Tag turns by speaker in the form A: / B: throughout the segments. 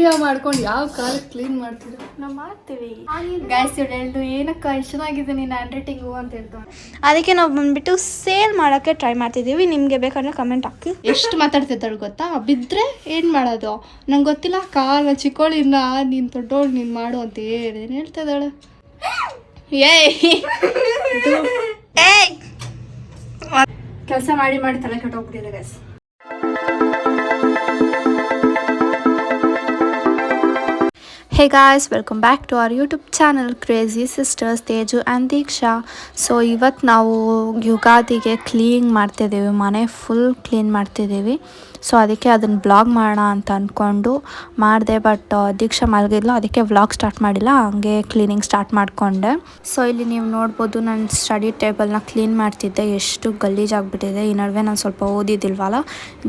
A: Video ಮಾಡ್ಕೊಂಡು ಯಾವ ಕಾಲ ಕ್ಲೀನ್ ಮಾಡ್ತೀರಾ?
B: ನಾವು ಮಾಡ್ತೀವಿ. ಗಾಯ್ಸ್ ಹೇಳ್ದು ಏನಕ್ಕ? ಎಷ್ಟು ಚೆನ್ನಾಗಿದೆ ನಿನ್ನ ಹ್ಯಾಂಡ್ ರೈಟಿಂಗು ಅಂತ ಹೇಳ್ತಾಳೆ
C: ಅದಕ್ಕೆ ನಾವು ಬಂದ್ಬಿಟ್ಟು ಸೇಲ್ ಮಾಡೋಕ್ಕೆ ಟ್ರೈ ಮಾಡ್ತಿದ್ದೀವಿ. ನಿಮಗೆ ಬೇಕಾದ್ರೆ ಕಮೆಂಟ್ ಹಾಕಿ.
A: ಎಷ್ಟು ಮಾತಾಡ್ತಿದ್ದಾಳು ಗೊತ್ತಾ? ಬಿದ್ದರೆ ಏನು ಮಾಡೋದು? ನಂಗೆ ಗೊತ್ತಿಲ್ಲ ಕಾಲ ಚಿಕ್ಕೋಳಿಂದ ನೀನು ದೊಡ್ಡೋಳು ನೀನು ಮಾಡು ಅಂತ ಹೇಳಿ ಏನು ಹೇಳ್ತಾ ಇದ್ದಾಳೆ ಏಯ್!
C: ಏಯ್!
B: ಕೆಲಸ ಮಾಡಿ ಮಾಡಿ ತಲೆ ಕೆಟ್ಟೋಗ್ಬಿಟ್ಟಿದೆ guys
C: hey guys welcome back to our YouTube channel crazy sisters Teju and Deeksha so ಇವತ್ತು ನಾವು ಯುಗಾದಿಗೆ ಕ್ಲೀನ್ ಮಾಡ್ತಿದ್ದೀವಿ, ಮನೆ ಫುಲ್ ಕ್ಲೀನ್ ಮಾಡ್ತಿದ್ದೀವಿ. ಸೊ ಅದಕ್ಕೆ ಅದನ್ನು ಬ್ಲಾಗ್ ಮಾಡೋಣ ಅಂತ ಅಂದ್ಕೊಂಡು ಮಾಡಿದೆ ಬಟ್ ದೀಕ್ಷಾ ಮಲಗಿದ್ಲು. ಅದಕ್ಕೆ ವ್ಲಾಗ್ ಸ್ಟಾರ್ಟ್ ಮಾಡಿಲ್ಲ. ಹಂಗೆ ಕ್ಲೀನಿಂಗ್ ಸ್ಟಾರ್ಟ್ ಮಾಡಿಕೊಂಡೆ. ಸೊ ಇಲ್ಲಿ ನೀವು ನೋಡ್ಬೋದು ನಾನು ಸ್ಟಡಿ ಟೇಬಲ್ನ ಕ್ಲೀನ್ ಮಾಡ್ತಿದ್ದೆ. ಎಷ್ಟು ಗಲೀಜಾಗ್ಬಿಟ್ಟಿದೆ ಈ ನಡುವೆ ನಾನು ಸ್ವಲ್ಪ ಓದಿದ್ದಿಲ್ವಲ್ಲ?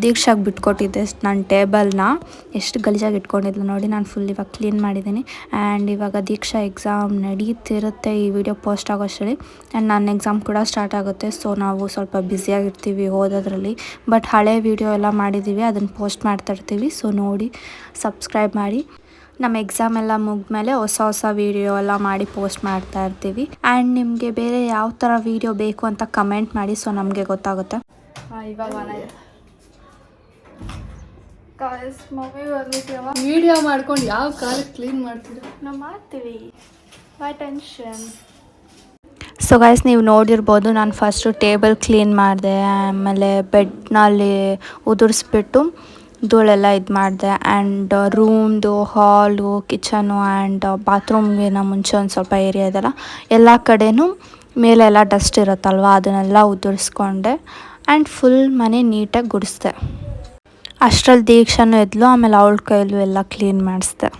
C: ದೀಕ್ಷಾಗಿ ಬಿಟ್ಕೊಟ್ಟಿದ್ದೆ ನನ್ನ ಟೇಬಲ್ನ ಎಷ್ಟು ಗಲೀಜಾಗಿ ಇಟ್ಕೊಂಡಿದ್ಲು ನೋಡಿ. ನಾನು ಫುಲ್ ಇವಾಗ ಕ್ಲೀನ್ ಮಾಡಿದ್ದೀನಿ. ಆ್ಯಂಡ್ ಇವಾಗ ದೀಕ್ಷಾ ಎಕ್ಸಾಮ್ ನಡೀತಿರುತ್ತೆ. ಈ ವಿಡಿಯೋ ಪೋಸ್ಟ್ ಆಗೋಷ್ಟರಲ್ಲಿ ಆ್ಯಂಡ್ ನನ್ನ ಎಕ್ಸಾಮ್ ಕೂಡ ಸ್ಟಾರ್ಟ್ ಆಗುತ್ತೆ. ಸೊ ನಾವು ಸ್ವಲ್ಪ ಬ್ಯುಸಿಯಾಗಿರ್ತೀವಿ ಓದೋದ್ರಲ್ಲಿ. ಬಟ್ ಹಳೆ ವಿಡಿಯೋ ಎಲ್ಲ ಮಾಡಿದ್ದೀವಿ ಅದನ್ನು ಪೋಸ್ಟ್ ಮಾಡ್ತಾ ಇರ್ತೀವಿ ಸೊ ನೋಡಿ ಸಬ್ಸ್ಕ್ರೈಬ್ ಮಾಡಿ. ನಮ್ಮ ಎಕ್ಸಾಮ್ ಎಲ್ಲ ಮುಗಿದ್ಮೇಲೆ ಹೊಸ ಹೊಸ ವೀಡಿಯೋ ಎಲ್ಲ ಮಾಡಿ ಪೋಸ್ಟ್ ಮಾಡ್ತಾ ಇರ್ತೀವಿ ಆ್ಯಂಡ್ ನಿಮಗೆ ಬೇರೆ ಯಾವ ಥರ ವೀಡಿಯೋ ಬೇಕು ಅಂತ ಕಮೆಂಟ್ ಮಾಡಿ ಸೊ ನಮಗೆ ಗೊತ್ತಾಗುತ್ತೆ.
A: ವಿಡಿಯೋ ಮಾಡ್ಕೊಂಡು ಯಾವ ಕಾಲಕ್ಕೆ ಕ್ಲೀನ್ ಮಾಡ್ತೀರಾ?
B: ನಾವು ಮಾಡ್ತೀವಿ. ಬೈ ಟೆನ್ಷನ್
C: ಸೊ ಗಾಯ್ಸ್ ನೀವು ನೋಡಿರ್ಬೋದು, ನಾನು ಫಸ್ಟು ಟೇಬಲ್ ಕ್ಲೀನ್ ಮಾಡಿದೆ, ಆಮೇಲೆ ಬೆಡ್ನಲ್ಲಿ ಉದುರಿಸ್ಬಿಟ್ಟು ಧೂಳೆಲ್ಲ ಇದು ಮಾಡಿದೆ. ಆ್ಯಂಡ್ ರೂಮ್ದು ಹಾಲು ಕಿಚನು ಆ್ಯಂಡ್ ಬಾತ್ರೂಮ್ಗಿನ ಮುಂಚೆ ಒಂದು ಸ್ವಲ್ಪ ಏರಿಯಾ ಇದೆಲ್ಲ, ಎಲ್ಲ ಮೇಲೆ ಮೇಲೆಲ್ಲ ಡಸ್ಟ್ ಇರುತ್ತಲ್ವ, ಅದನ್ನೆಲ್ಲ ಉದುರಿಸ್ಕೊಂಡೆ. ಆ್ಯಂಡ್ ಫುಲ್ ಮನೆ ನೀಟಾಗಿ ಗುಡಿಸ್ದೆ. ಅಷ್ಟರಲ್ಲಿ ದೀಕ್ಷಾನು ಎದ್ಲು ಆಮೇಲೆ ಅವಳ ಕೈಲೂ ಎಲ್ಲ ಕ್ಲೀನ್ ಮಾಡಿಸ್ದೆ.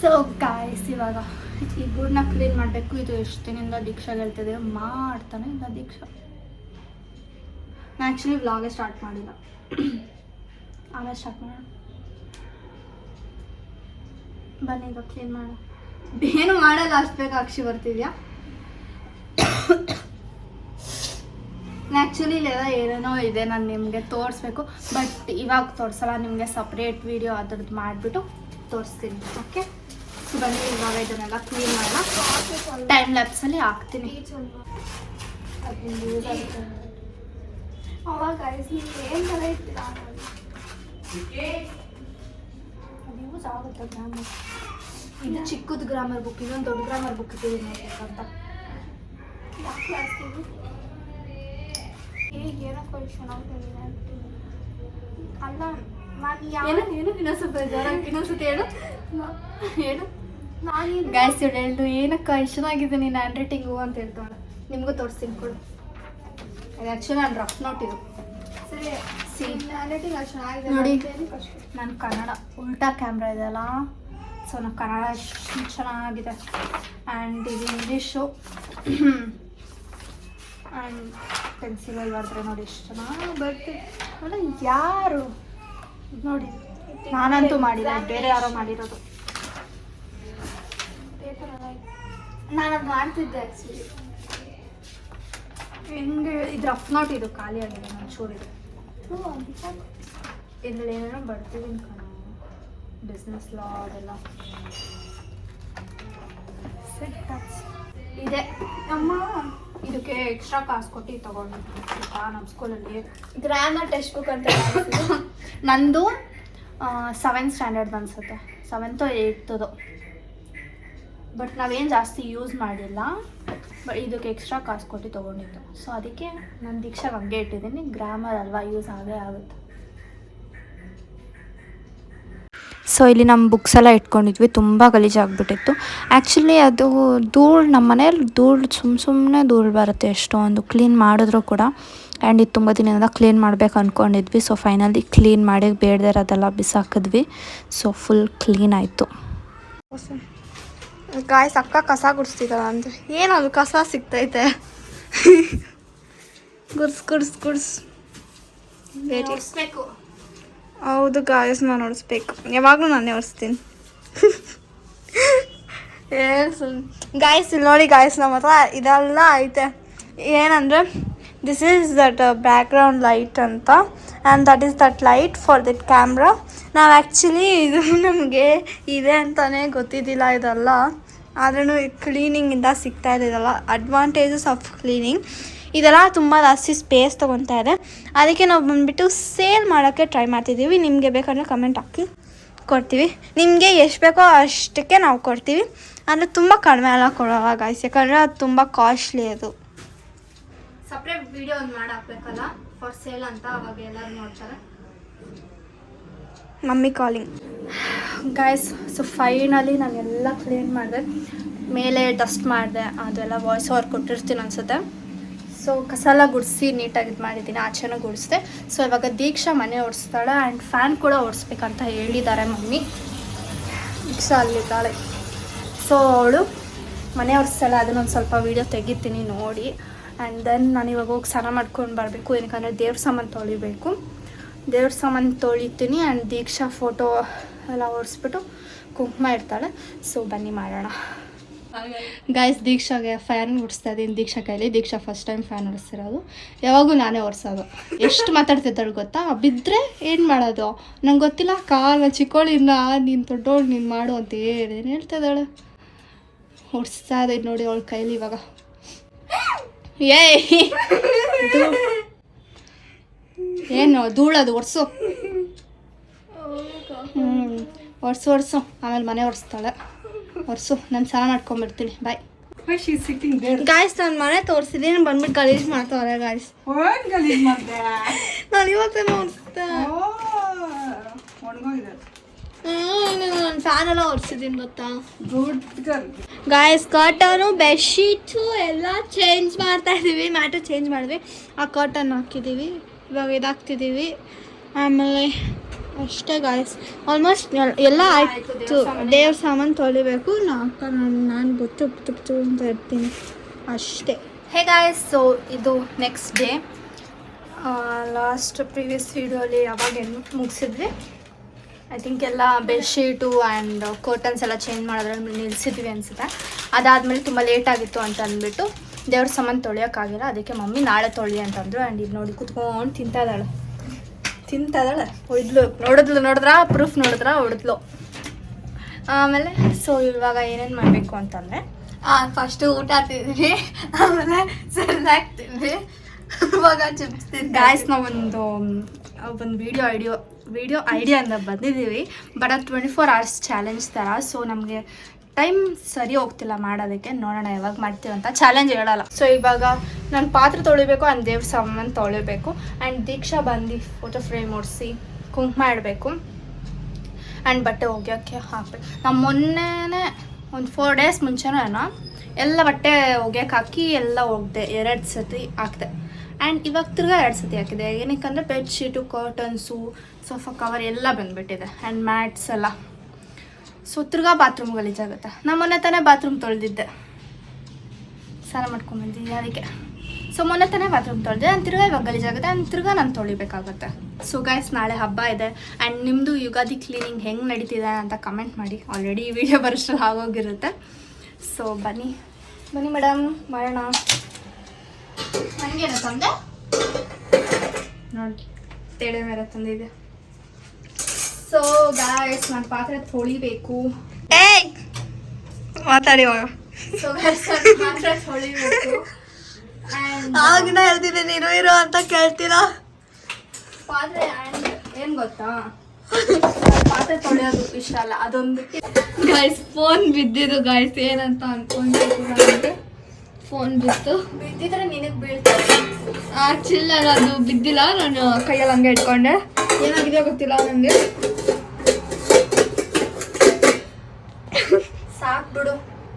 B: ಸೊ ಗಾಯ್ಸ್ ಇವಾಗ ಈ ಗೂಡನ್ನ ಕ್ಲೀನ್ ಮಾಡಬೇಕು. ಇದು ಎಷ್ಟು ದಿನದಿಂದ ದೀಕ್ಷಾ ಹೇಳ್ತಿದೆ. ಮಾಡ್ತಾನೆ ಇಲ್ಲ ದೀಕ್ಷಾ. ನಾನು ಆ್ಯಕ್ಚುಲಿ ವ್ಲಾಗೆ ಸ್ಟಾರ್ಟ್ ಮಾಡಿಲ್ಲ. ಆಮೇಲೆ ಸ್ಟಾರ್ಟ್ ಮಾಡೋಣ. ಬನ್ನಿ ಈಗ ಕ್ಲೀನ್ ಮಾಡ ಏನು ಮಾಡಲ್ಲ. ಅಷ್ಟು ಬೇಗ ಅಕ್ಷಿ ಬರ್ತಿದ್ಯಾ? ಆ್ಯಕ್ಚುಲಿ ಇಲ್ಲೆಲ್ಲ ಏನೇನೋ ಇದೆ ನಾನು ನಿಮಗೆ ತೋರಿಸ್ಬೇಕು. ಬಟ್ ಇವಾಗ ತೋರಿಸಲ್ಲ. ನಿಮಗೆ ಸಪ್ರೇಟ್ ವಿಡಿಯೋ ಅದ್ರದ್ದು ಮಾಡಿಬಿಟ್ಟು ತೋರಿಸ್ತೀನಿ. ಓಕೆ ಸೊ ಬನ್ನಿ ಇವಾಗ ಇದನ್ನೆಲ್ಲ ಕ್ಲೀನ್ ಮಾಡೋಣ ಟೈಮ್ ಲ್ಯಾಪ್ಸಲ್ಲಿ ಹಾಕ್ತೀನಿ. ಯೂಸ್ ಆಗುತ್ತೆ ಗ್ರಾಮರ್ ಇದು ಚಿಕ್ಕದು ಗ್ರಾಮರ್ ಬುಕ್ ಇನ್ನೊಂದು ದೊಡ್ಡ ಗ್ರಾಮರ್ ಬುಕ್ ಇದೆ ನೋಡ್ಬೇಕಂತ ಅಲ್ಲ ಏನು ಇನ್ನೊಂದ್ಸತಿ ಹೇಳು. ಹೇಳು. ಗಾಯ್ಸ್ ಹೇಳು ಏನಕ್ಕ? ಎಷ್ಟು ಚೆನ್ನಾಗಿದೆ ನಿನ್ನ ಹ್ಯಾಂಡ್ ರೈಟಿಂಗು ಅಂತ ಹೇಳ್ತಾಳೆ ನಿಮಗೂ ತೋರಿಸ್ತೀನಿ ಕೊಡು. ಆ್ಯಕ್ಚುಲಿ ನಾನು ರಫ್ ನೋಟ್ ಇದು. ಸಿ ನೋಡಿ. ನಾನು ಕನ್ನಡ ಉಲ್ಟಾ ಕ್ಯಾಮ್ರಾ ಇದೆಯಲ್ಲ ಸೊ ನಾನು ಕನ್ನಡ ಚೆನ್ನಾಗಿದೆ. ಆ್ಯಂಡ್ ಇದು ಇಂಗ್ಲೀಷು ಆ್ಯಂಡ್ ಪೆನ್ಸಿಲಲ್ಲಿ ಬರೆದ್ರೆ ನೋಡಿ ಎಷ್ಟು ಚೆನ್ನಾಗಿ ಬರ್ತಿದೆ ನೋಡಿ ಯಾರು? ನೋಡಿ ನಾನಂತೂ ಮಾಡಿಲ್ಲ ಬೇರೆ ಯಾರೋ ಮಾಡಿರೋದು. ನಾನು ಮಾಡ್ತಿದ್ದೆ ಆ್ಯಕ್ಚುಲಿ ಹೆಂಗೆ ಇದು ರಫ್ ನೋಟ್ ಇದು ಖಾಲಿ ಆಗಿದೆ ನಾನು ಚೂರಿದೆ ಇದ್ರಲ್ಲಿ ಏನೇನೋ ಬರ್ತಿದ್ದೀನಿ ಕಣ. ಬಿಸ್ನೆಸ್ ಲಾ ಅದೆಲ್ಲ. ಇದೆ. ನಮ್ಮ ಇದಕ್ಕೆ ಎಕ್ಸ್ಟ್ರಾ ಕಾಸು ಕೊಟ್ಟು ತಗೊಂಡು ನಮ್ಮ ಸ್ಕೂಲಲ್ಲಿ
C: ಗ್ರಾಮರ್ ಟೆಕ್ಸ್ಟ್ ಬುಕ್ ಅಂತ
B: ನಂದು ಸೆವೆಂತ್ ಸ್ಟ್ಯಾಂಡರ್ಡ್ ಅನ್ಸುತ್ತೆ. ಸೆವೆಂತ್ ಏಯ್ತದು ಬಟ್ ನಾವೇನು ಜಾಸ್ತಿ ಯೂಸ್ ಮಾಡಿಲ್ಲ. ಬಟ್ ಇದಕ್ಕೆ ಎಕ್ಸ್ಟ್ರಾ ಕಾಸು ಕೊಟ್ಟು ತೊಗೊಂಡಿದ್ದು. ಸೊ ಅದಕ್ಕೆ ನಾನು ದೀಕ್ಷಾಗೆ ಹಂಗೆ ಇಟ್ಟಿದ್ದೀನಿ. ಗ್ರಾಮರ್ ಅಲ್ವಾ ಯೂಸ್ ಆಗೇ ಆಗುತ್ತೆ.
C: ಸೊ ಇಲ್ಲಿ ನಮ್ಮ ಬುಕ್ಸ್ ಎಲ್ಲ ಇಟ್ಕೊಂಡಿದ್ವಿ. ತುಂಬ ಗಲೀಜಾಗ್ಬಿಟ್ಟಿತ್ತು ಆ್ಯಕ್ಚುಲಿ ಅದು ಧೂಳು ನಮ್ಮ ಮನೇಲಿ ಧೂಳು ಸುಮ್ಮ ಸುಮ್ಮನೆ ಧೂಳು ಬರುತ್ತೆ ಎಷ್ಟೊಂದು ಕ್ಲೀನ್ ಮಾಡಿದ್ರು ಕೂಡ. ಆ್ಯಂಡ್ ಇದು ತುಂಬ ದಿನದಿಂದ ಕ್ಲೀನ್ ಮಾಡ್ಬೇಕು ಅಂದ್ಕೊಂಡಿದ್ವಿ ಸೊ ಫೈನಲಿ ಕ್ಲೀನ್ ಮಾಡಿ ಬೇಡದೇ ಇರೋದೆಲ್ಲ ಬಿಸಾಕಿದ್ವಿ. ಸೊ ಫುಲ್ ಕ್ಲೀನ್ ಆಯಿತು.
B: ಗಾಯ್ಸ್ ಅಕ್ಕ ಕಸ ಗುಡಿಸ್ತಿದ್ದಲ್ಲ ಅಂದರೆ ಏನದು ಕಸ ಸಿಗ್ತೈತೆ. Goods goods goods. ಹೌದು ಗಾಯಸ್ ನಾನು ಓಡಿಸ್ಬೇಕು. ಯಾವಾಗಲೂ ನಾನೇ ಓಡಿಸ್ತೀನಿ. ಗಾಯಸ್ ಇಲ್ಲಿ ನೋಡಿ ಗಾಯಸ್ ನಮ್ಮ ಹತ್ರ ಇದೆಲ್ಲ ಐತೆ. ಏನಂದರೆ this is that background light ಅಂತ. And that is that light for that camera ನಾವು ಆ್ಯಕ್ಚುಲಿ ಇದು ನಮಗೆ ಇದೆ ಅಂತಲೇ ಗೊತ್ತಿದ್ದಿಲ್ಲ ಇದೆಲ್ಲ. ಆದ್ರೂ ಕ್ಲೀನಿಂಗಿಂದ ಸಿಗ್ತಾ ಇದೆ ಇದೆಲ್ಲ. ಅಡ್ವಾಂಟೇಜಸ್ ಆಫ್ ಕ್ಲೀನಿಂಗ್ ಇದೆಲ್ಲ ತುಂಬ ಜಾಸ್ತಿ ಸ್ಪೇಸ್ ತೊಗೊತಾ ಇದೆ. ಅದಕ್ಕೆ ನಾವು ಬಂದುಬಿಟ್ಟು ಸೇಲ್ ಮಾಡೋಕ್ಕೆ ಟ್ರೈ ಮಾಡ್ತಿದ್ದೀವಿ. ನಿಮಗೆ ಬೇಕಂದರೆ ಕಮೆಂಟ್ ಹಾಕಿ ಕೊಡ್ತೀವಿ. ನಿಮಗೆ ಎಷ್ಟು ಬೇಕೋ ಅಷ್ಟಕ್ಕೆ ನಾವು ಕೊಡ್ತೀವಿ. ಅಂದರೆ ತುಂಬ ಕಡಿಮೆ ಎಲ್ಲ ಕೊಡೋಲ್ಲ ಗಾಯ್ಸ್ ಯಾಕಂದರೆ ಅದು ತುಂಬ ಕಾಸ್ಟ್ಲಿ ಅದು.
C: ಸಪ್ರೇಟ್ ವಿಡಿಯೋ ಒಂದು ಮಾಡಿ ಹಾಕ್ಬೇಕಲ್ಲ ಫಾರ್ ಸೇಲ್ ಅಂತ ಅವಾಗ ಎಲ್ಲರೂ ನೋಡ್ತಾರೆ.
B: Mummy calling guys so finally ನಾನೆಲ್ಲ ಕ್ಲೀನ್ ಮಾಡಿದೆ. ಮೇಲೆ ಡಸ್ಟ್ ಮಾಡಿದೆ ಅದೆಲ್ಲ ವಾಯ್ಸ್ ಓವರ್ ಕೊಟ್ಟಿರ್ತೀನಿ ಅನ್ಸುತ್ತೆ. ಸೊ ಕಸ ಎಲ್ಲ ಗುಡಿಸಿ ನೀಟಾಗಿ ಇದು ಮಾಡಿದ್ದೀನಿ ಆಚೆನೂ ಗುಡಿಸಿದೆ. ಸೊ ಇವಾಗ ದೀಕ್ಷಾ ಮನೆ ಓಡಿಸ್ತಾಳೆ ಆ್ಯಂಡ್ ಫ್ಯಾನ್ ಕೂಡ ಓಡಿಸ್ಬೇಕಂತ ಹೇಳಿದ್ದಾರೆ ಮಮ್ಮಿ. ದೀಕ್ಷಾ ಅಲ್ಲಿದ್ದಾಳೆ. ಸೊ ಅವಳು ಮನೆ ಓಡಿಸ್ತಾಳೆ ಅದನ್ನೊಂದು ಸ್ವಲ್ಪ ವೀಡಿಯೋ ತೆಗಿತೀನಿ ನೋಡಿ. ಆ್ಯಂಡ್ ದೆನ್ ನಾನು ಇವಾಗ ಹೋಗಿ ಸ್ನಾನ ಮಾಡ್ಕೊಂಡು ಬರಬೇಕು. ಏನಕ್ಕಂದ್ರೆ ದೇವ್ರ ಸಾಮಾನು ತೊಳಿಬೇಕು. ದೇವ್ರ ಸಾಮಾನು ತೊಳಿತೀನಿ ಆ್ಯಂಡ್ ದೀಕ್ಷಾ ಫೋಟೋ ಎಲ್ಲ ಒರೆಸ್ಬಿಟ್ಟು ಕುಂಕುಮ ಇರ್ತಾಳೆ ಸೊ ಬನ್ನಿ ಮಾಡೋಣ. ಗಾಯ್ಸ್ ದೀಕ್ಷಾಗೆ ಫ್ಯಾನ್ ಹೊಡಿಸ್ತಾ ಇದ್ದೀನಿ ದೀಕ್ಷಾ ಕೈಲಿ. ದೀಕ್ಷಾ ಫಸ್ಟ್ ಟೈಮ್ ಫ್ಯಾನ್ ಓಡಿಸ್ತಿರೋದು ಯಾವಾಗೂ ನಾನೇ ಓಡಿಸೋದು ಎಷ್ಟು ಮಾತಾಡ್ತಿದ್ದಾಳೆ ಗೊತ್ತಾ? ಬಿದ್ದರೆ ಏನು ಮಾಡೋದು? ನಂಗೆ ಗೊತ್ತಿಲ್ಲ. ಕಾಲ ಚಿಕ್ಕೋಳಿನ ನೀನು ದೊಡ್ಡೋಳು, ನೀನು ಮಾಡು ಅಂತ ಹೇಳಿ ಏನು ಹೇಳ್ತಾ ಇದ್ದಾಳೆ ಓಡಿಸ್ತಾ ಇದೆ ನೋಡಿ ಅವಳ ಕೈಲಿ ಇವಾಗ. ಏಯ್. ಧೂಳ. ಏನು ಧೂಳದು ಒರ್ಸು. ಹ್ಞೂ ಒರ್ಸು ಒರ್ಸು. ಆಮೇಲೆ ಮನೆ ಒರೆಸ್ತಾಳೆ. ಒರ್ಸು. ನಾನು ಸ್ನಾನ ಮಾಡ್ಕೊಂಬಿಡ್ತೀನಿ. ಬಾಯ್? ಗಾಯ್ಸ್ ನಾನು ಮನೆ ತೋರಿಸಿದ್ದೀನಿ ಬಂದ್ಬಿಟ್ಟು ಗಲೀಜ್ ಮಾಡ್ತಾವ್ರೆ ಗಾಯ್ಸ್? ನಾನು ಇವತ್ತೇ ನೋಡ್ತೆ
D: ಒಣಗೋಗಿದೆ.
B: ನಾನು ಫ್ಯಾನ್ ಎಲ್ಲ ಒರೆಸಿದ್ದೀನಿ ಗೊತ್ತಾ. ಗಾಯ್ಸ್ ಕರ್ಟನು ಬೆಡ್ಶೀಟು ಎಲ್ಲ ಚೇಂಜ್ ಮಾಡ್ತಾ ಇದ್ದೀವಿ ಮ್ಯಾಟು ಚೇಂಜ್ ಮಾಡಿದ್ವಿ. ಆ ಕರ್ಟನ್ ಹಾಕಿದ್ದೀವಿ ಇವಾಗ ಇದಾಗ್ತಿದ್ದೀವಿ ಆಮೇಲೆ ಅಷ್ಟೇ ಗಾಯ್ಸ್ ಆಲ್ಮೋಸ್ಟ್ ಎಲ್ಲ ಆಯಿತು. ದೇವ್ರ ಸಾಮಾನು. ತೊಳಿಬೇಕು. ನಾ ಅಕ್ಕ ನಾನು ನಾನು ಬುತ್ತು ಬುತ್ತು ಬುತ್ತು ಅಂತ ಇರ್ತೀನಿ. ಅಷ್ಟೇ.
C: ಹೇ ಗಾಯಸ್ ಸೊ ಇದು ನೆಕ್ಸ್ಟ್ ಡೇ ಲಾಸ್ಟ್ ಪ್ರೀವಿಯಸ್ ವೀಡಿಯೋಲಿ ಯಾವಾಗ ಮುಗಿಸಿದ್ವಿ? ಐ ಥಿಂಕ್ ಎಲ್ಲ ಬೆಡ್ಶೀಟು ಆ್ಯಂಡ್ ಕರ್ಟನ್ಸ್ ಎಲ್ಲ ಚೇಂಜ್ ಮಾಡೋದ್ರಲ್ಲಿ ನಿಲ್ಲಿಸಿದ್ವಿ ಅನಿಸುತ್ತೆ. ಅದಾದಮೇಲೆ ತುಂಬ ಲೇಟ್ ಆಗಿತ್ತು ಅಂತ ಅಂದ್ಬಿಟ್ಟು ದೇವ್ರ ಸಾಮಾನು ತೊಳೆಯೋಕ್ಕಾಗಿಲ್ಲ. ಅದಕ್ಕೆ ಮಮ್ಮಿ ನಾಳೆ ತೊಳಿ ಅಂತಂದರು ಆ್ಯಂಡ್ ಇದು ನೋಡಿ ಕುತ್ಕೊಂಡು ತಿಂತಾ ಇದ್ದಾಳೆ. ತಿಂತಾ ಇದ್ದಾಳೆ? ಹೊಯ್ದ್ಲು. ನೋಡಿದ್ಲು, ನೋಡಿದ್ರಾ? ಪ್ರೂಫ್ ನೋಡಿದ್ರಾ? ಹೊಡೆದ್ಲು. ಆಮೇಲೆ ಸೊ ಇವಾಗ ಏನೇನು ಮಾಡಬೇಕು ಅಂತಂದರೆ
B: ಫಸ್ಟು ಊಟ ತಿಂದ್ವಿ. ಆಮೇಲೆ ಸರಿದಾಗ್ತಿದ್ವಿ ಇವಾಗ ಚಿಪ್ಸ್ ತಿಂತ
C: ಗಾಯ್ಸ್ ನಾವೊಂದು ಒಂದು ವಿಡಿಯೋ ಐಡಿಯೋ ವಿಡಿಯೋ ಐಡಿಯಾ ಅಂತ ಬಂದಿದ್ದೀವಿ. ಬಟ್ ಅದು ಟ್ವೆಂಟಿ ಫೋರ್ ಅವರ್ಸ್ ಚಾಲೆಂಜ್ ಥರ ಸೊ ನಮಗೆ ಟೈಮ್ ಸರಿ ಹೋಗ್ತಿಲ್ಲ ಮಾಡೋದಕ್ಕೆ. ನೋಡೋಣ ಯಾವಾಗ ಮಾಡ್ತೀವಿ ಅಂತ ಚಾಲೆಂಜ್ ಹೇಳಲ್ಲ. ಸೊ ಇವಾಗ ನಾನು ಪಾತ್ರೆ ತೊಳಿಬೇಕು ಆ್ಯಂಡ್ ದೇವ್ರ ಸಾಮಾನು ತೊಳಿಬೇಕು. ಆ್ಯಂಡ್ ದೀಕ್ಷಾ ಬಂದು ಫೋಟೋ ಫ್ರೇಮ್ ಓಡಿಸಿ ಕುಂಕುಮ ಇಡಬೇಕು. ಆ್ಯಂಡ್ ಬಟ್ಟೆ ಒಗ್ಯೋಕ್ಕೆ ಹಾಕ್ಬೇಕು. ನಾವು ಮೊನ್ನೆನೇ ಒಂದು ಫೋರ್ ಡೇಸ್ ಮುಂಚೆನೂ ಎಲ್ಲ ಬಟ್ಟೆ ಒಗೆಯೋಕೆ ಹಾಕಿ ಎಲ್ಲ ಒಗ್ದೆ ಎರಡು ಸತಿ ಹಾಕಿದೆ. ಆ್ಯಂಡ್ ಇವಾಗ ತಿರ್ಗಾ ಎರಡು ಸತಿ ಹಾಕಿದೆ. ಏನಕ್ಕೆ ಏನಕ್ಕಂದರೆ ಬೆಡ್ಶೀಟು ಕರ್ಟನ್ಸು ಸೋಫಾ ಕವರ್ ಎಲ್ಲ ಬಂದುಬಿಟ್ಟಿದೆ. ಆ್ಯಂಡ್ ಮ್ಯಾಟ್ಸ್ ಎಲ್ಲ. ಸೊ ತಿರ್ಗಾ ಬಾತ್ರೂಮ್ ಗಲೀಜಾಗುತ್ತೆ ನಾನು ಮೊನ್ನೆ ತಾನೇ ಬಾತ್ರೂಮ್ ತೊಳೆದಿದ್ದೆ. ಸ್ನಾನ ಮಾಡ್ಕೊಂಡ್ಬಂದಿದ್ದೆ ಅದಕ್ಕೆ ಸೊ ಮೊನ್ನೆ ತಾನೇ ಬಾತ್ರೂಮ್ ತೊಳೆದೆ ನಾನು ತಿರ್ಗಾ ಇವಾಗ ಗಲೀಜಾಗುತ್ತೆ ಆ್ಯಂಡ್ ತಿರ್ಗಾ ನಾನು ತೊಳಿಬೇಕಾಗುತ್ತೆ. ಸೊ ಗೈಸ್ ನಾಳೆ ಹಬ್ಬ ಇದೆ. ಆ್ಯಂಡ್ ನಿಮ್ಮದು ಯುಗಾದಿ ಕ್ಲೀನಿಂಗ್ ಹೆಂಗೆ ನಡೀತಿದೆ ಅಂತ ಕಮೆಂಟ್ ಮಾಡಿ. ಆಲ್ರೆಡಿ ಈ ವಿಡಿಯೋ ಆಗೋಗಿರುತ್ತೆ. ಸೊ ಬನ್ನಿ. ಬನ್ನಿ ಮೇಡಮ್ ಮಾಡೋಣ. ನನಗೇನು ತಂದೆ? ನೋಡಿ, ತೇಡೆ ಮೇಲೆ ತಂದಿದೆ ಸೊ ಗಾಯ್ಸ್ ನಾನು ಪಾತ್ರೆ ತೊಳಿಬೇಕು.
B: ಏಯ್! ಮಾತಾಡಿ
C: ಸೊ ಗೈಸ್ ಪಾತ್ರೆ ತೊಳಿಬೇಕು. ಆ್ಯಂಡ್
B: ಆಗಿನ ಹೇಳ್ತಿದ್ದೆ ನೀನು ಇರೋ ಅಂತ ಕೇಳ್ತೀರಾ?
C: ಪಾತ್ರೆ ಆ್ಯಂಡ್ ಏನು ಗೊತ್ತಾ? ಪಾತ್ರೆ ತೊಳೆಯೋದು ಇಷ್ಟ ಅಲ್ಲ ಅದೊಂದು.
B: ಗಾಯ್ಸ್ ಫೋನ್ ಬಿದ್ದಿದ್ದು ಗಾಯ್ಸ್ ಏನಂತ ಅನ್ಕೊಂಡಿದ್ದೀನಿ ಫೋನ್ ಬಿತ್ತು.
C: ಬಿದ್ದಿದ್ರೆ ನಿನಗೆ ಬೇಡ
B: ಆ ಚಿಲ್ಲ ಅದು ಬಿದ್ದಿಲ್ಲ. ನಾನು ಕೈಯಲ್ಲಿ ಹಂಗೆ ಇಟ್ಕೊಂಡೆ. ಏನಾಗಿದೆ ಗೊತ್ತಿಲ್ಲ ನನಗೆ
C: ಸಾಕು ಬಿಡು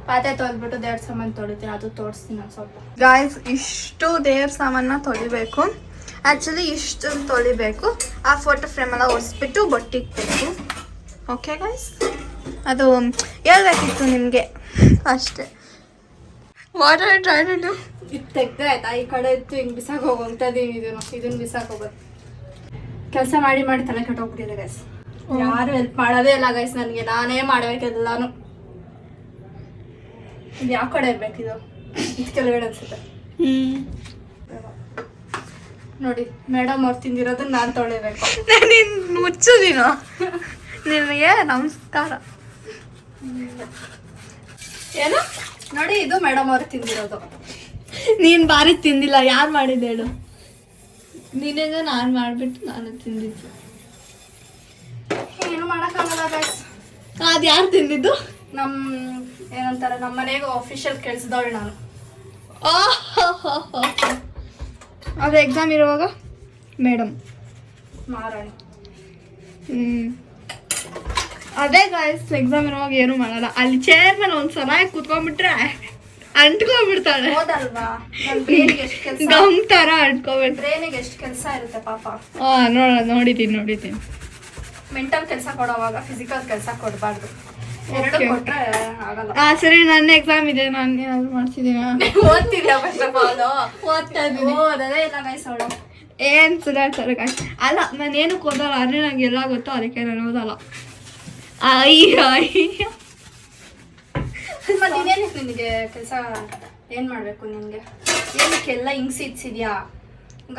C: ಪಾತ್ರೆ ತೊಳೆದ್ಬಿಟ್ಟು ದೇವ್ರ ಸಾಮಾನು ತೊಳಿತೀನಿ. ಅದು ತೋರಿಸ್ತೀನಿ ನಾನು ಸ್ವಲ್ಪ.
B: ಗಾಯ್ಸ್ ಇಷ್ಟು ದೇವ್ರ ಸಾಮಾನ ತೊಳಿಬೇಕು. ಆ್ಯಕ್ಚುಲಿ ಇಷ್ಟು ತೊಳಿಬೇಕು. ಆ ಫೋಟೋ ಫ್ರೇಮ್ ಎಲ್ಲ ಒರೆಸ್ಬಿಟ್ಟು ಬೊಟ್ಟಿಕ್ಬೇಕು ಓಕೆ ಗಾಯ್ಸ್ ಅದು ಹೇಳ್ಬೇಕಿತ್ತು ನಿಮಗೆ. ಅಷ್ಟೇ. ವಾಟರ್ ಟ್ರೈ
C: ಇದು ತೆಗ್ದೆ ಆಯ್ತಾ? ಈ ಕಡೆ ಇತ್ತು ಹಿಂಗೆ ಬಿಸಾಕ್ ಇದೀನಿ ಇದನ್ನು ಇದನ್ನ ಬಿಸಾಕ್ ಹೋಗೋದು. ಕೆಲಸ ಮಾಡಿ ಮಾಡಿ ತಲೆ ಕೆಟ್ಟೋಗ್ಬಿಟ್ಟಿದೆ ಗಾಯ್ಸ್ ಯಾರು ಹೆಲ್ಪ್ ಮಾಡೋದೇ ಇಲ್ಲ ಗಾಯ್ಸ್ ನನಗೆ ನಾನೇ ಮಾಡಬೇಕೆಲ್ಲಾನು ಯಾವ ಕಡೆ ಇರ್ಬೇಕಿದು ಇದು. ಕೆಳಗಡೆ ಅನ್ಸುತ್ತೆ.
A: ನೋಡಿ ಮೇಡಮ್ ಅವ್ರು ತಿಂದಿರೋದನ್ನ ನಾನು ತೊಳಿಬೇಕು.
B: ನೀನು ಮುಚ್ಚು ನೀನು ನಿನಗೆ ನಮಸ್ಕಾರ.
A: ಏನು? ನೋಡಿ ಇದು ಮೇಡಮ್ ಅವ್ರು ತಿಂದಿರೋದು.
B: ನೀನು ಬಾರಿ ತಿಂದಿಲ್ಲ ಯಾರು ಮಾಡಿದ್ದು ಹೇಳು? ನಿನಗೆ ನಾನು ಮಾಡಿಬಿಟ್ಟು ನಾನು ತಿಂದಿದ್ದು.
A: ಏನು ಮಾಡೋಕ್ಕಾಗಲ್ಲ
B: ಅದು ಯಾರು ತಿಂದಿದ್ದು?
A: ನಮ್ಮ ಏನಂತಾರೆ ನಮ್ಮ ಮನೆಗೆ ಆಫೀಷಿಯಲ್ ಕೆಲ್ಸದವಳು ನಾನು.
B: ಅದು ಎಕ್ಸಾಮ್ ಇರುವಾಗ? ಮೇಡಮ್
A: ಮಾರಾಣಿ.
B: ಅದೇ ಗಾಯ್ಸ್ ಎಕ್ಸಾಮ್ ಇರುವಾಗ ಏನು ಮಾಡಲ್ಲ. ಅಲ್ಲಿ ಚೇರ್ ಮೇಲೆ ಒಂದ್ ಸಲ ಕೂತ್ಕೊಂಡ್ಬಿಟ್ರೆ ಅಂಟ್ಕೊಂಡ್ಬಿಡ್ತಾಳೆ.
A: ಹೌದಲ್ವಾ?
B: ಗಮ್ ತರ ಅಂಟ್ಕೊಂಡ್ಬಿಟ್ರೆ
A: ಬ್ರೇನಿಗೆ ಎಷ್ಟು ಕೆಲಸ ಇರುತ್ತೆ ಪಾಪ.
B: ಹಾ ನೋಡ ನೋಡಿದ್ದೀನಿ ನೋಡಿದ್ದೀನಿ
A: ಮೆಂಟಲ್ ಕೆಲಸ ಕೊಡೋವಾಗ ಫಿಸಿಕಲ್ ಕೆಲಸ ಕೊಡಬಾರ್ದು.
B: ಆ ಸರಿ ನನ್ನ ಎಕ್ಸಾಮ್ ಇದೆ. ನಾನು ಏನಾದ್ರು ಮಾಡ್ತಿದ್ದೀನ
A: ಓದ್ತಿದ್ಯಾ ಫಸ್ಟ್ ಆಫ್ ಆಲ್
B: ಓದ್ತಾ ಇದ್ದೀನಿ.
A: ಓದೋದೇ ಇಲ್ಲ ಗೈಸ್ ಅವಳು.
B: ಏನ್ ಸುಧಾರಿಸ್ತಾರೆ ಸರ್ ಅಲ್ಲ ನಾನು ಏನಕ್ಕೆ ಓದಲ್ಲ? ಅಂದ್ರೆ ನಂಗೆ ಎಲ್ಲ ಗೊತ್ತೋ ಅದಕ್ಕೆ ನಾನು ಓದಲ್ಲ. ಅಯ್ಯ ಅಯ್ಯ.
A: ಮತ್ತೆ ಇನ್ನೇನಕ್ಕೆ ನಿನಗೆ ಕೆಲಸ ಏನ್ ಮಾಡ್ಬೇಕು ನಿನ್ಗೆ? ಏನಕ್ಕೆಲ್ಲ ಹಿಂಗ್ ಸಿಡ್ಸಿದ್ಯಾ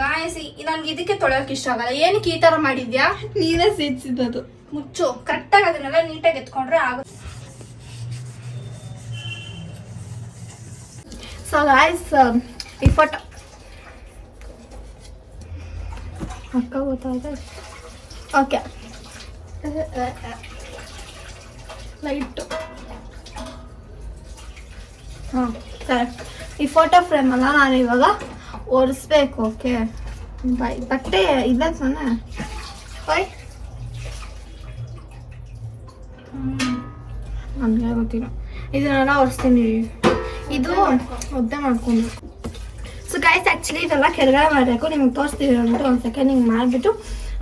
A: ಗಾಯಸಿ ನನ್ಗೆ ಇದಕ್ಕೆ ತೊಳೆಯೋಕೆ ಇಷ್ಟ ಆಗಲ್ಲ. ಏನಕ್ಕೆ ಈ ತರ ಮಾಡಿದ್ಯಾ?
B: ನೀನೇ ಸಿದ್ಸಿದ್ದದು
A: ಮುಚ್ಚು. ಕರೆಕ್ಟಾಗಿ ಅದನ್ನೆಲ್ಲ ನೀಟಾಗಿ ಎತ್ಕೊಂಡ್ರೆ ಆಗುತ್ತೆ.
B: ಸೊ ಗಾಯ್ಸ್ ಈ ಫೋಟೋ ಅಕ್ಕ ಗೊತ್ತಾಯ್ತಾ? ಓಕೆ ಲೈಟು ಹಾಂ ಸರಿ ಈ ಫೋಟೋ ಫ್ರೇಮ್ ಅಲ್ಲ, ನಾನು ಇವಾಗ ಒರೆಸ್ಬೇಕು ಓಕೆ ಬೈ ಬಟ್ಟೆ ಇಲ್ಲ ಸೊನ್ನೆ ಬೈ ನನಗೆ ಗೊತ್ತಿಲ್ಲ. ಇದನ್ನೆಲ್ಲ ಒರೆಸ್ತೀನಿ. ಇದು ಒದ್ದೆ ಮಾಡ್ಕೊಂಡು. ಸೊ ಗೈಸ್ ಆ್ಯಕ್ಚುಲಿ ಇದೆಲ್ಲ ಕೆಳಗಡೆ ಮಾಡಬೇಕು. ನಿಮ್ಗೆ ತೋರಿಸ್ತೀವಿ ಅಂದ್ಬಿಟ್ಟು ಒಂದು ಸೆಕೆಂಡ್ ಹಿಂಗೆ ಮಾಡಿಬಿಟ್ಟು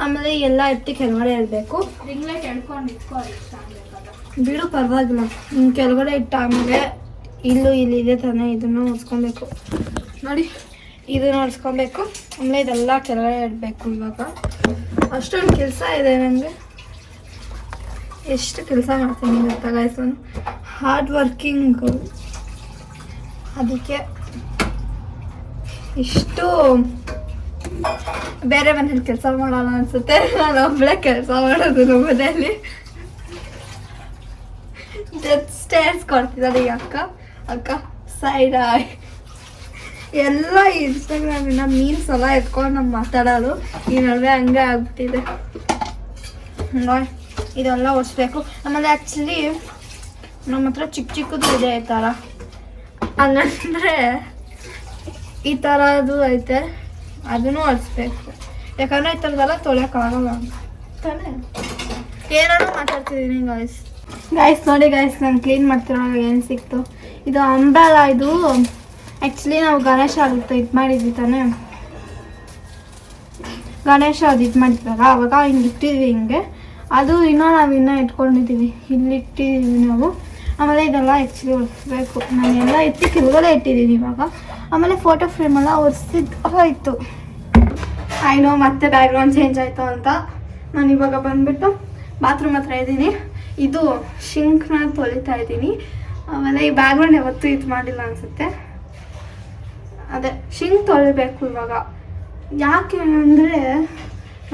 B: ಆಮೇಲೆ ಎಲ್ಲ ಎತ್ತಿ ಕೆಳಗಡೆ ಇರಬೇಕು ಬಿಡು ಪರವಾಗಿಲ್ಲ. ನಿಮ್ಮ ಕೆಳಗಡೆ ಇಟ್ಟ ಆಮೇಲೆ ಇಲ್ಲೂ ಇಲ್ಲಿ ಇದೆ ತಾನೇ ಇದನ್ನು ಒರೆಸ್ಕೊಬೇಕು ನೋಡಿ ಇದನ್ನು ಒರೆಸ್ಕೊಬೇಕು ಆಮೇಲೆ ಇದೆಲ್ಲ ಕೆಳಗಡೆ ಇಡಬೇಕು ಇವಾಗ. ಅಷ್ಟೊಂದು ಕೆಲಸ ಇದೆ ನನಗೆ ಎಷ್ಟು ಕೆಲಸ ಮಾಡ್ತೀನಿ ಗೊತ್ತಾಗ ಹಾರ್ಡ್ ವರ್ಕಿಂಗ್ ಅದಕ್ಕೆ ಇಷ್ಟು ಬೇರೆ ಮನೇಲಿ ಕೆಲಸ ಮಾಡೋಣ ಅನ್ಸುತ್ತೆ. ನಾನು ಒಬ್ಬಳೇ ಕೆಲಸ ಮಾಡೋದು ನಮ್ಮ ಮನೆಯಲ್ಲಿ ಸ್ಟೇರ್ಸ್ ಕೊಡ್ತಿದ್ದಾರೆ ಈ ಅಕ್ಕ. ಅಕ್ಕ ಸೈಡ್ ಎಲ್ಲ ಇನ್ಸ್ಟಾಗ್ರಾಮಿನ ಮೀನ್ಸ್ ಎಲ್ಲ ಎತ್ಕೊಂಡು ನಮ್ಮ ಮಾತಾಡೋದು. ಈ ನಡುವೆ ಹಂಗೆ ಆಗ್ಬಿಟ್ಟಿದೆ. ನೋಡಿ, ಇದೆಲ್ಲ ಓಡಿಸ್ಬೇಕು ಆಮೇಲೆ ಆ್ಯಕ್ಚುಲಿ ನಮ್ಮ ಹತ್ರ ಚಿಕ್ಕ ಚಿಕ್ಕದು ಇದೆ ಈ ಥರ ಹಂಗಂದ್ರೆ ಈ ಥರದ್ದು ಐತೆ ಅದನ್ನು ಒರೆಸ್ಬೇಕು ಯಾಕಂದ್ರೆ ಈ ಥರದ್ದೆಲ್ಲ ತೊಳೆಯೋಕ್ಕಾಗಲ್ಲ ತಾನೇ? ಏನಾದ್ರು ಮಾತಾಡ್ತಿದ್ದೀನಿ ಗಾಯ್ಸ್ ಗಾಯ್ಸ್ ನೋಡಿ ಗಾಯ್ಸ್ ನಾನು ಕ್ಲೀನ್ ಮಾಡ್ತಿರೋವಾಗ ಏನು ಸಿಕ್ತು? ಇದು ಅಂಬ್ರಲ್ಲ ಇದು ಆ್ಯಕ್ಚುಲಿ ನಾವು ಗಣೇಶ ಆಗುತ್ತೆ ಇದು ಮಾಡಿದ್ವಿ ತಾನೇ. ಗಣೇಶ ಅದು ಇದು ಮಾಡಿದ್ವಲ್ಲ ಅವಾಗ ಹಿಂಗೆ ಇಟ್ಟಿದ್ವಿ ಹಿಂಗೆ. ಅದು ಇನ್ನೂ ನಾವು ಇನ್ನೂ ಇಟ್ಕೊಂಡಿದ್ದೀವಿ ಇಲ್ಲಿ ಇಟ್ಟಿದ್ದೀವಿ ನಾವು. ಆಮೇಲೆ ಇದೆಲ್ಲ ಆ್ಯಕ್ಚುಲಿ ನಾನು ಎಲ್ಲ ಎತ್ತಿ ಕೆಳಗಡೆ ಇಟ್ಟಿದ್ದೀನಿ ಇವಾಗ. ಆಮೇಲೆ ಫೋಟೋ ಫ್ರೇಮ್ ಎಲ್ಲ ಒರೆಸಿದ್ದು ಆಯಿತು ಆಯ್ನೋ ಮತ್ತೆ ಬ್ಯಾಕ್ಗ್ರೌಂಡ್ ಚೇಂಜ್ ಆಯಿತು ಅಂತ. ನಾನು ಇವಾಗ ಬಂದುಬಿಟ್ಟು ಬಾತ್ರೂಮ್ ಹತ್ರ ಇದ್ದೀನಿ. ಇದು ಶಿಂಕ್ನ ತೊಳಿತಾ ಇದ್ದೀನಿ. ಆಮೇಲೆ ಈ ಬ್ಯಾಕ್ಗ್ರೌಂಡ್ ಯಾವತ್ತೂ ಇದು ಮಾಡಿಲ್ಲ ಅನಿಸುತ್ತೆ. ಅದೇ ಶಿಂಕ್ ತೊಳಿಬೇಕು ಇವಾಗ. ಯಾಕೆ ಅಂದರೆ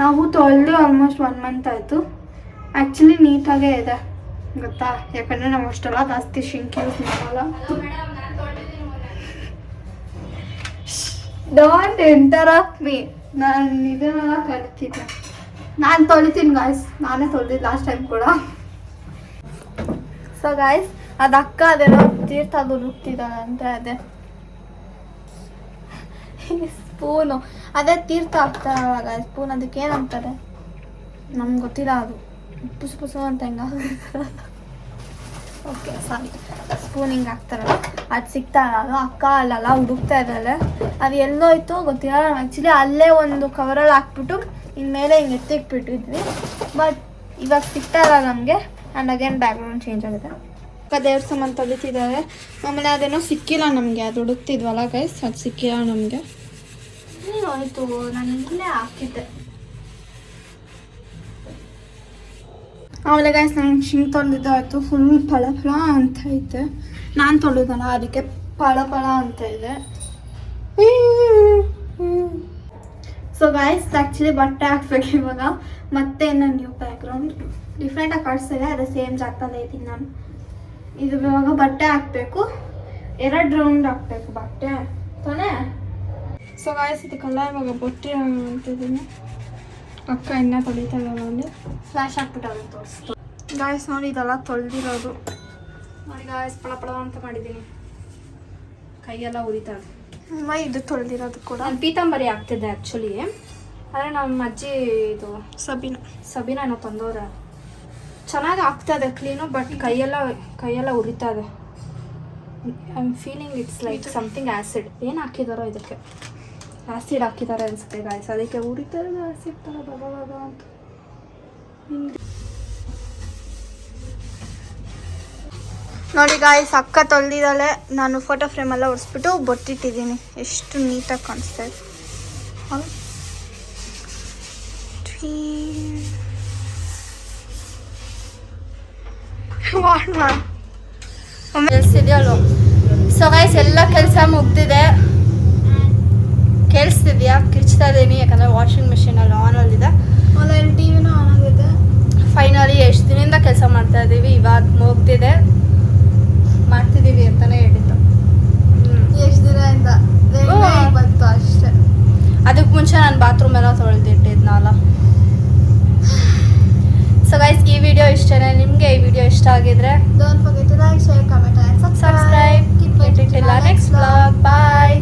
B: ನಾವು ತೊಳೆದು ಆಲ್ಮೋಸ್ಟ್ ಒನ್ ಮಂತ್ ಆಯಿತು. ಆ್ಯಕ್ಚುಲಿ ನೀಟಾಗೇ ಇದೆ. ಗೊತ್ತಾ? ಯಾಕಂದರೆ ನಾವು ಅಷ್ಟೆಲ್ಲ ಜಾಸ್ತಿ ಶಿಂಕ್ ಯೂಸ್ ಮಾಡಲ್ಲ. ಡೋಂಟ್ ಎಂಟರ್ ಆಫ್ ಮೀ ನಾನು ಇದನ್ನೆಲ್ಲ ಕಲಿತಿದ್ದೆ. ನಾನು ತೊಳಿತೀನಿ ಗಾಯ್ಸ್ ನಾನೇ ತೊಳೆದಿದ್ದು ಲಾಸ್ಟ್ ಟೈಮ್ ಕೂಡ. ಸೊ ಗಾಯ್ಸ್ ಅದು ಅಕ್ಕ ಅದೇನೋ ತೀರ್ಥ ಅದು ರುಕ್ತಿದ್ದಾಳೆ ಅಂತ ಅದೇ ಸ್ಪೂನು ಅದೇ ತೀರ್ಥ ಹಾಕ್ತಾರಲ್ಲ ಗಾಯ್ಸ್ ಸ್ಪೂನ್ ಅದಕ್ಕೆ ಏನಂತಾರೆ? ನಮ್ಗೆ ಗೊತ್ತಿಲ್ಲ ಅದು. ಪುಸು ಪುಸು ಅಂತ ಹೆಂಗ? ಓಕೆ ಸಾರಿ ಸ್ಪೂನ್ ಹಿಂಗೆ ಹಾಕ್ತಾರಲ್ಲ ಅದು ಸಿಗ್ತಾ ಇಲ್ಲ. ಅಕ್ಕ ಅಲ್ಲೆಲ್ಲ ಹುಡುಕ್ತಾ ಇದ್ದಾಳೆ ಅದು ಎಲ್ಲೋಯ್ತು ಗೊತ್ತಿಲ್ಲ. ನಾವು ಆ್ಯಕ್ಚುಲಿ ಅಲ್ಲೇ ಒಂದು ಕವರಲ್ಲಿ ಹಾಕ್ಬಿಟ್ಟು ಇನ್ಮೇಲೆ ಹಿಂಗೆ ಎತ್ತಿಕ್ಬಿಟ್ಟಿದ್ವಿ ಬಟ್ ಇವಾಗ ಸಿಗ್ತಾ ಇಲ್ಲ ನಮಗೆ. ಆ್ಯಂಡ್ ಅಗೇನ್ ಬ್ಯಾಕ್ಗ್ರೌಂಡ್ ಚೇಂಜ್ ಆಗಿದೆ. ಅಕ್ಕ ದೇವ್ರ ಸಾಮಾನು ತೆಗಿತಿದ್ದಾರೆ. ಆಮೇಲೆ ಅದೇನೋ ಸಿಕ್ಕಿಲ್ಲ ನಮಗೆ. ಅದು ಹುಡುಕ್ತಿದ್ವಲ್ಲ ಗೈಸ್ ಅದು ಸಿಕ್ಕಿಲ್ಲ ನಮಗೆ.
A: ಆಯ್ತು. ನಾನು ಇಲ್ಲೇ ಹಾಕಿದ್ದೆ.
B: ಆಮೇಲೆ ಗಾಯ್ಸ್ ನಂಗೆ ಶಿಂಗ್ ತೊಳೆದಿದ್ದು ಆಯಿತು ಫುಲ್ ಫಳ ಫಳ ಅಂತ ಐತೆ. ನಾನು ತೊಳೆದಲ್ಲ ಅದಕ್ಕೆ ಫಳ ಫಳ ಅಂತ ಇದೆ. ಸೊ ಗಾಯ್ಸ್ ಆ್ಯಕ್ಚುಲಿ ಬಟ್ಟೆ ಹಾಕ್ಬೇಕು ಇವಾಗ. ಮತ್ತೆ ನನ್ನ ನ್ಯೂ ಬ್ಯಾಕ್ಗ್ರೌಂಡ್ ಡಿಫ್ರೆಂಟಾಗಿ ಕಾಣಿಸ್ತಿದೆ, ಅದೇ ಸೇಮ್ ಜಾಗದಲ್ಲೇ ಇದ್ದೀನಿ ನಾನು. ಇದು ಇವಾಗ ಬಟ್ಟೆ ಹಾಕ್ಬೇಕು. ಎರಡು ರೌಂಡ್ ಹಾಕ್ಬೇಕು ಬಟ್ಟೆ. ತಾನೇ? ಸೊ ಗಾಯ್ಸ್ ಇದಕ್ಕೆಲ್ಲ ಇವಾಗ ಬಟ್ಟೆ ಅಂತಿದ್ದೀನಿ ಅಕ್ಕ ಎಣ್ಣೆ ತೊಳಿತಾ ಇದ್ದಾಳೆ ಅಲ್ಲಿ ಫ್ಲ್ಯಾಶ್ ಹಾಕ್ಬಿಟ್ಟು ತೋರಿಸ್ತು ಗಾಯ್ಸ್ ನೋಡಿ ಇದೆಲ್ಲ ತೊಳೆದಿರೋದು.
C: ನೋಡಿ ಗಾಯ್ಸ್ ಪಳ ಪಳ ಅಂತ ಮಾಡಿದ್ದೀನಿ. ಕೈಯೆಲ್ಲ ಉರಿತಾ
B: ಅಮ್ಮ ಇದು ತೊಳೆದಿರೋದು ಕೂಡ.
C: ಪೀತಾಂಬರಿ ಆಗ್ತಿದೆ ಆ್ಯಕ್ಚುಲಿ ಆದರೆ ನಮ್ಮ ಅಜ್ಜಿ ಇದು
B: ಸಬೀನ.
C: ಸಬೀನ ಏನೋ ತಂದವ್ರೆ. ಚೆನ್ನಾಗಿ ಆಗ್ತದೆ ಕ್ಲೀನು ಬಟ್ ಕೈಯೆಲ್ಲ ಕೈಯೆಲ್ಲ ಉರಿತಾ ಇದೆ. I am feeling it's like something acid ಏನು ಹಾಕಿದಾರೋ ಇದಕ್ಕೆ? ಆ್ಯಸಿಡ್ ಹಾಕಿದ್ದಾರೆ ಅನಿಸುತ್ತೆ ಗಾಯ್ಸ್ ಅದಕ್ಕೆ ಉರಿತಾರೆ ಆ್ಯಸಿಡ್ ಥರ ಅಂತ.
B: ನೋಡಿ ಗಾಯ್ಸ್ ಅಕ್ಕ ತೊಳೆದಿದ್ದಾಳೆ. ನಾನು ಫೋಟೋ ಫ್ರೇಮ್ ಎಲ್ಲ ಒರೆಸ್ಬಿಟ್ಟು ಬೊಟ್ಟಿಟ್ಟಿದ್ದೀನಿ. ಎಷ್ಟು ನೀಟಾಗಿ ಕಾಣಿಸ್ತಾ ಇದೆ.
C: ಸೊ ಗೈಸ್ ಎಲ್ಲ ಕೆಲಸ ಮುಗ್ದಿದೆ. ಕೇಳಿಸ್ತಿದ್ಯಾ? ಕಿರ್ಚ್ತಾ ಇದ್ದೀನಿ ಯಾಕಂದರೆ ವಾಷಿಂಗ್ ಮಿಷಿನಲ್ಲಿ ಇದೆ.
B: ಆನ್ಲೈನ್ ಟಿವಿನೂ ಆನ್ ಆಗಿದೆ.
C: ಫೈನಲಿ ಎಷ್ಟು ದಿನದಿಂದ ಕೆಲಸ ಮಾಡ್ತಾ ಇದ್ದೀವಿ ಇವಾಗ ಮುಗ್ದಿದೆ. ಮಾಡ್ತಿದ್ದೀವಿ ಅಂತಲೇ ಹೇಳಿದ್ದು.
B: ಎಷ್ಟು ದಿನದಿಂದ? ಬಂತು ಅಷ್ಟೇ.
C: ಅದಕ್ಕೆ ಮುಂಚೆ ನಾನು ಬಾತ್ರೂಮ್ ಎಲ್ಲ ತೊಳೆದಿಟ್ಟಿದ್ನಲ್ಲ. ಸೊ ಗೈಸ್ ಈ ವಿಡಿಯೋ ಇಷ್ಟನೇ? ನಿಮಗೆ ಈ ವಿಡಿಯೋ ಇಷ್ಟ ಆಗಿದ್ರೆ
B: don't forget to like share comment and subscribe keep next blog
C: bye